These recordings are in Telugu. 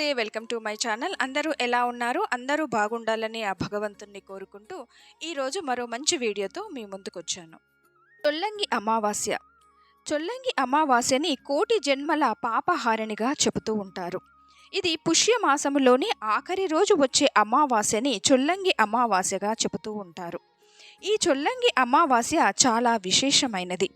నమస్తే వెల్కమ్ టు మై ఛానల్. అందరూ ఎలా ఉన్నారు? అందరూ బాగుండాలని ఆ భగవంతుణ్ణి కోరుకుంటూ ఈరోజు మరో మంచి వీడియోతో మీ ముందుకొచ్చాను. చొల్లంగి అమావాస్య. చొల్లంగి అమావాస్యని కోటి జన్మల పాపహారిణిగా చెబుతూ ఉంటారు. ఇది పుష్యమాసములోని ఆఖరి రోజు వచ్చే అమావాస్యని చొల్లంగి అమావాస్యగా చెబుతూ ఉంటారు. ఈ చొల్లంగి అమావాస్య చాలా విశేషమైనది.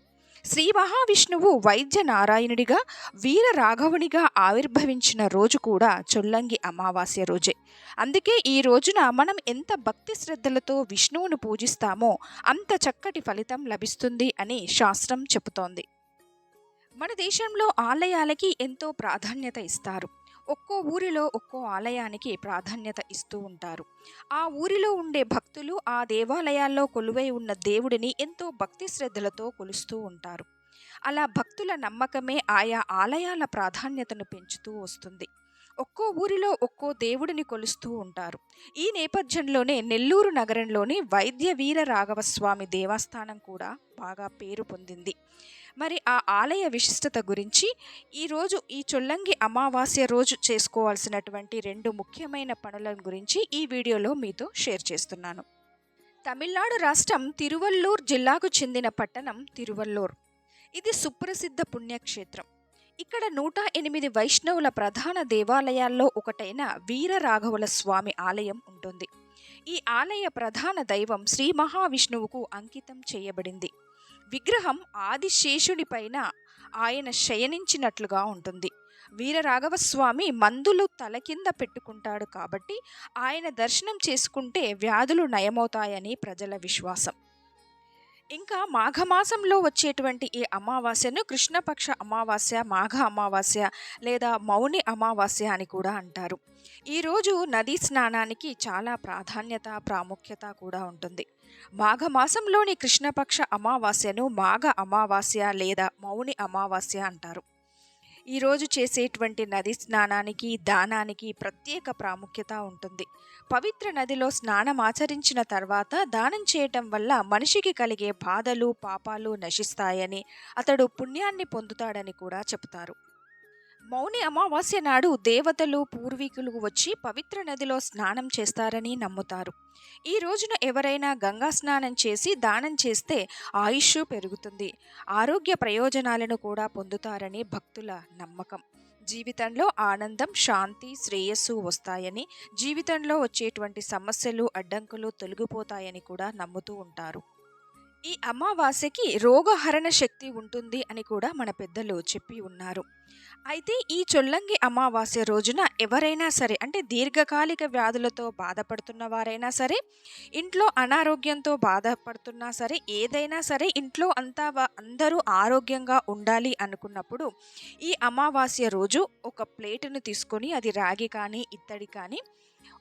శ్రీ మహావిష్ణువు వైద్య నారాయణుడిగా వీర రాఘవునిగా ఆవిర్భవించిన రోజు కూడా చొల్లంగి అమావాస్య రోజే. అందుకే ఈ రోజున మనం ఎంత భక్తి శ్రద్ధలతో విష్ణువును పూజిస్తామో అంత చక్కటి ఫలితం లభిస్తుంది అని శాస్త్రం చెబుతోంది. మన దేశంలో ఆలయాలకి ఎంతో ప్రాధాన్యత ఇస్తారు. ఒక్కో ఊరిలో ఒక్కో ఆలయానికి ప్రాధాన్యత ఇస్తూ ఉంటారు. ఆ ఊరిలో ఉండే భక్తులు ఆ దేవాలయాల్లో కొలువై ఉన్న దేవుడిని ఎంతో భక్తి శ్రద్ధలతో కొలుస్తూ ఉంటారు. అలా భక్తుల నమ్మకమే ఆయా ఆలయాల ప్రాధాన్యతను పెంచుతూ వస్తుంది. ఒక్కో ఊరిలో ఒక్కో దేవుడిని కొలుస్తూ ఉంటారు. ఈ నేపథ్యంలోనే నెల్లూరు నగరంలోని వైద్య వీర రాఘవస్వామి దేవస్థానం కూడా బాగా పేరు పొందింది. మరి ఆ ఆలయ విశిష్టత గురించి ఈరోజు ఈ చొల్లంగి అమావాస్య రోజు చేసుకోవాల్సినటువంటి రెండు ముఖ్యమైన పనుల గురించి ఈ వీడియోలో మీతో షేర్ చేస్తున్నాను. తమిళనాడు రాష్ట్రం తిరువల్లూర్ జిల్లాకు చెందిన పట్టణం తిరువల్లూర్. ఇది సుప్రసిద్ధ పుణ్యక్షేత్రం. ఇక్కడ నూట ఎనిమిది వైష్ణవుల ప్రధాన దేవాలయాల్లో ఒకటైన వీరరాఘవుల స్వామి ఆలయం ఉంటుంది. ఈ ఆలయ ప్రధాన దైవం శ్రీ మహావిష్ణువుకు అంకితం చేయబడింది. విగ్రహం ఆదిశేషుడి పైన ఆయన శయనించినట్లుగా ఉంటుంది. వీరరాఘవస్వామి మందులు తల కింద పెట్టుకుంటాడు కాబట్టి ఆయన దర్శనం చేసుకుంటే వ్యాధులు నయమవుతాయని ప్రజల విశ్వాసం. ఇంకా మాఘమాసంలో వచ్చేటువంటి ఈ అమావాస్యను కృష్ణపక్ష అమావాస్య మాఘ అమావాస్య లేదా మౌని అమావాస్య అని కూడా అంటారు. ఈరోజు నదీ స్నానానికి చాలా ప్రాధాన్యత ప్రాముఖ్యత కూడా ఉంటుంది. మాఘమాసంలోని కృష్ణపక్ష అమావాస్యను మాఘ అమావాస్య లేదా మౌని అమావాస్య అంటారు. ఈరోజు చేసేటువంటి నది స్నానానికి దానానికి ప్రత్యేక ప్రాముఖ్యత ఉంటుంది. పవిత్ర నదిలో స్నానం ఆచరించిన తర్వాత దానం చేయటం వల్ల మనిషికి కలిగే బాధలు పాపాలు నశిస్తాయని అతడు పుణ్యాన్ని పొందుతాడని కూడా చెబుతారు మౌని అమావాస్య నాడు దేవతలు పూర్వీకులు వచ్చి పవిత్ర నదిలో స్నానం చేస్తారని నమ్ముతారు. ఈ రోజున ఎవరైనా గంగా స్నానం చేసి దానం చేస్తే ఆయుష్ పెరుగుతుంది. ఆరోగ్య ప్రయోజనాలను కూడా పొందుతారని భక్తుల నమ్మకం. జీవితంలో ఆనందం శాంతి శ్రేయస్సు వస్తాయని జీవితంలో వచ్చేటువంటి సమస్యలు అడ్డంకులు తొలగిపోతాయని కూడా నమ్ముతూ ఉంటారు. ఈ అమావాస్యకి రోగహరణ శక్తి ఉంటుంది అని కూడా మన పెద్దలు చెప్పి ఉన్నారు. అయితే ఈ చొల్లంగి అమావాస్య రోజున ఎవరైనా సరే అంటే దీర్ఘకాలిక వ్యాధులతో బాధపడుతున్న వారైనా సరే ఇంట్లో అనారోగ్యంతో బాధపడుతున్నా సరే ఏదైనా సరే ఇంట్లో అంతా అందరూ ఆరోగ్యంగా ఉండాలి అనుకున్నప్పుడు ఈ అమావాస్య రోజు ఒక ప్లేటును తీసుకొని అది రాగి కానీ ఇత్తడి కానీ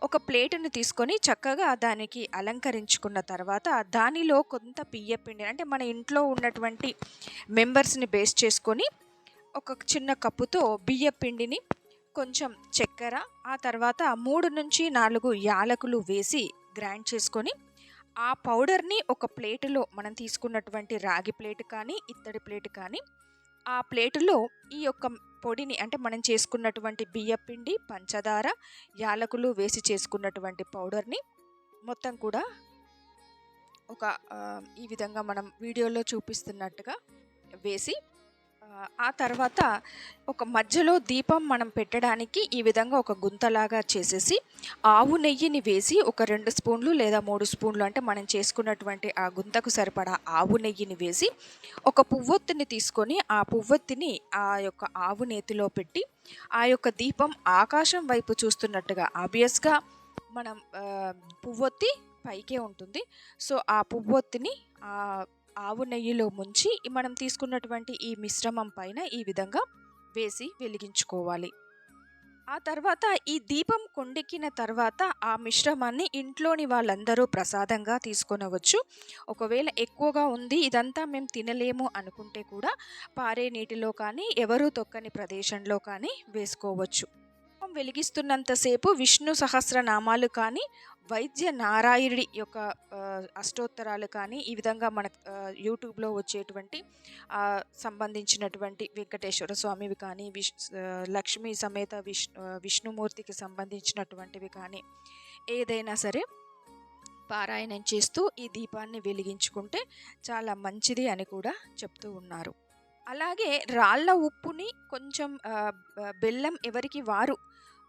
ఒక ప్లేటును తీసుకొని చక్కగా దానికి అలంకరించుకున్న తర్వాత దానిలో కొంత బియ్యపిండి అంటే మన ఇంట్లో ఉన్నటువంటి మెంబర్స్ని బేస్ చేసుకొని ఒక చిన్న కప్పుతో బియ్యపిండిని కొంచెం చక్కెర ఆ తర్వాత మూడు నుంచి నాలుగు యాలకులు వేసి గ్రైండ్ చేసుకొని ఆ పౌడర్ని ఒక ప్లేటులో మనం తీసుకున్నటువంటి రాగి ప్లేట్ కానీ ఇత్తడి ప్లేట్ కానీ ఆ ప్లేటులో ఈ యొక్క పొడిని అంటే మనం చేసుకున్నటువంటి బియ్యపిండి పంచదార యాలకులు వేసి చేసుకున్నటువంటి పౌడర్ని మొత్తం కూడా ఒక ఈ విధంగా మనం వీడియోలో చూపిస్తున్నట్టుగా వేసి ఆ తర్వాత ఒక మధ్యలో దీపం మనం పెట్టడానికి ఈ విధంగా ఒక గుంతలాగా చేసేసి ఆవు నెయ్యిని వేసి ఒక రెండు స్పూన్లు లేదా మూడు స్పూన్లు అంటే మనం చేసుకున్నటువంటి ఆ గుంతకు సరిపడా ఆవు నెయ్యిని వేసి ఒక పువ్వొత్తిని తీసుకొని ఆ పువ్వొత్తిని ఆ యొక్క ఆవు నేతిలో పెట్టి ఆ యొక్క దీపం ఆకాశం వైపు చూస్తున్నట్టుగా ఆబ్వియస్గా మనం పువ్వొత్తి పైకే ఉంటుంది. సో ఆ పువ్వొత్తిని ఆవు నెయ్యిలో ముంచి మనం తీసుకున్నటువంటి ఈ మిశ్రమం పైన ఈ విధంగా వేసి వెలిగించుకోవాలి. ఆ తర్వాత ఈ దీపం కొండెక్కిన తర్వాత ఆ మిశ్రమాన్ని ఇంట్లోని వాళ్ళందరూ ప్రసాదంగా తీసుకొనవచ్చు. ఒకవేళ ఎక్కువగా ఉంది ఇదంతా మేము తినలేము అనుకుంటే కూడా పారే నీటిలో కానీ ఎవరూ తొక్కని ప్రదేశంలో కానీ వేసుకోవచ్చు. వెలిగిస్తున్నంతసేపు విష్ణు సహస్రనామాలు కానీ వైద్య నారాయణుడి యొక్క అష్టోత్తరాలు కానీ ఈ విధంగా మన యూట్యూబ్లో వచ్చేటువంటి సంబంధించినటువంటి వెంకటేశ్వర స్వామివి కానీ విష్ లక్ష్మీ సమేత విష్ విష్ణుమూర్తికి సంబంధించినటువంటివి కానీ ఏదైనా సరే పారాయణం చేస్తూ ఈ దీపాన్ని వెలిగించుకుంటే చాలా మంచిది అని కూడా చెప్తూ ఉన్నారు. అలాగే రాళ్ళ ఉప్పుని కొంచెం బెల్లం ఎవరికి వారు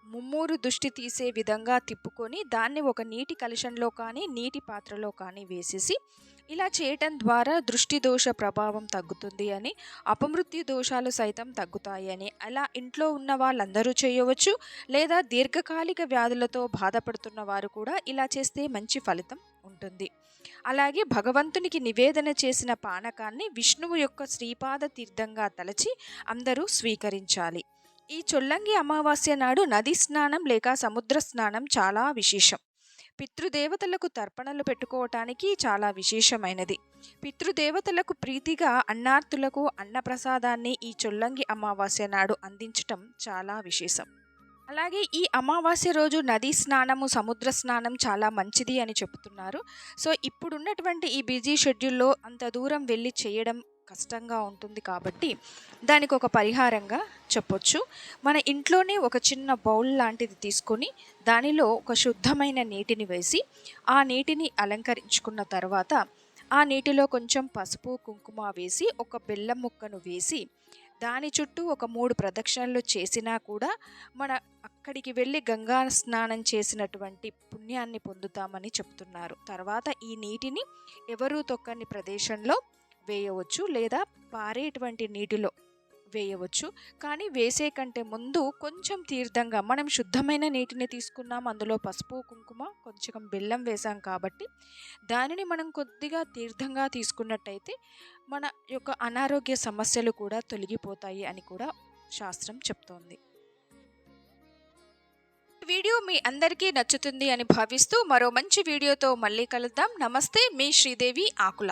ముమ్మూరు దృష్టి తీసే విధంగా తిప్పుకొని దాన్ని ఒక నీటి కలశంలో కానీ నీటి పాత్రలో కానీ వేసేసి ఇలా చేయటం ద్వారా దృష్టి దోష ప్రభావం తగ్గుతుంది అని అపమృత్యు దోషాలు సైతం తగ్గుతాయి అని అలా ఇంట్లో ఉన్న వాళ్ళందరూ చేయవచ్చు లేదా దీర్ఘకాలిక వ్యాధులతో బాధపడుతున్న వారు కూడా ఇలా చేస్తే మంచి ఫలితం ఉంటుంది. అలాగే భగవంతునికి నివేదన చేసిన పానకాన్ని విష్ణువు యొక్క శ్రీపాద తీర్థంగా తలచి అందరూ స్వీకరించాలి. ఈ చొల్లంగి అమావాస్య నాడు నది స్నానం లేక సముద్ర స్నానం చాలా విశేషం. పితృదేవతలకు తర్పణలు పెట్టుకోవటానికి చాలా విశేషమైనది. పితృదేవతలకు ప్రీతిగా అన్నార్తులకు అన్నప్రసాదాన్ని ఈ చొల్లంగి అమావాస్య నాడు అందించటం చాలా విశేషం. అలాగే ఈ అమావాస్య రోజు నదీ స్నానము సముద్ర స్నానం చాలా మంచిది అని చెబుతున్నారు. సో ఇప్పుడున్నటువంటి ఈ బిజీ షెడ్యూల్లో అంత దూరం వెళ్ళి చేయడం కష్టంగా ఉంటుంది కాబట్టి దానికి ఒక పరిహారంగా చెప్పొచ్చు. మన ఇంట్లోనే ఒక చిన్న బౌల్ లాంటిది తీసుకొని దానిలో ఒక శుద్ధమైన నీటిని వేసి ఆ నీటిని అలంకరించుకున్న తర్వాత ఆ నీటిలో కొంచెం పసుపు కుంకుమ వేసి ఒక బెల్లం ముక్కను వేసి దాని చుట్టూ ఒక మూడు ప్రదక్షిణలు చేసినా కూడా మన అక్కడికి వెళ్ళి గంగా స్నానం చేసినటువంటి పుణ్యాన్ని పొందుతామని చెప్తున్నారు. తర్వాత ఈ నీటిని ఎవరూ తొక్కని ప్రదేశంలో వేయవచ్చు లేదా పారేటువంటి నీటిలో వేయవచ్చు. కానీ వేసే కంటే ముందు కొంచెం తీర్థంగా మనం శుద్ధమైన నీటిని తీసుకున్నాం అందులో పసుపు కుంకుమ కొంచెం బెల్లం వేసాం కాబట్టి దానిని మనం కొద్దిగా తీర్థంగా తీసుకున్నట్టయితే మన యొక్క అనారోగ్య సమస్యలు కూడా తొలగిపోతాయి అని కూడా శాస్త్రం చెప్తోంది. వీడియో మీ అందరికీ నచ్చుతుంది అని భావిస్తూ మరో మంచి వీడియోతో మళ్ళీ కలుద్దాం. నమస్తే మీ శ్రీదేవి ఆకుల.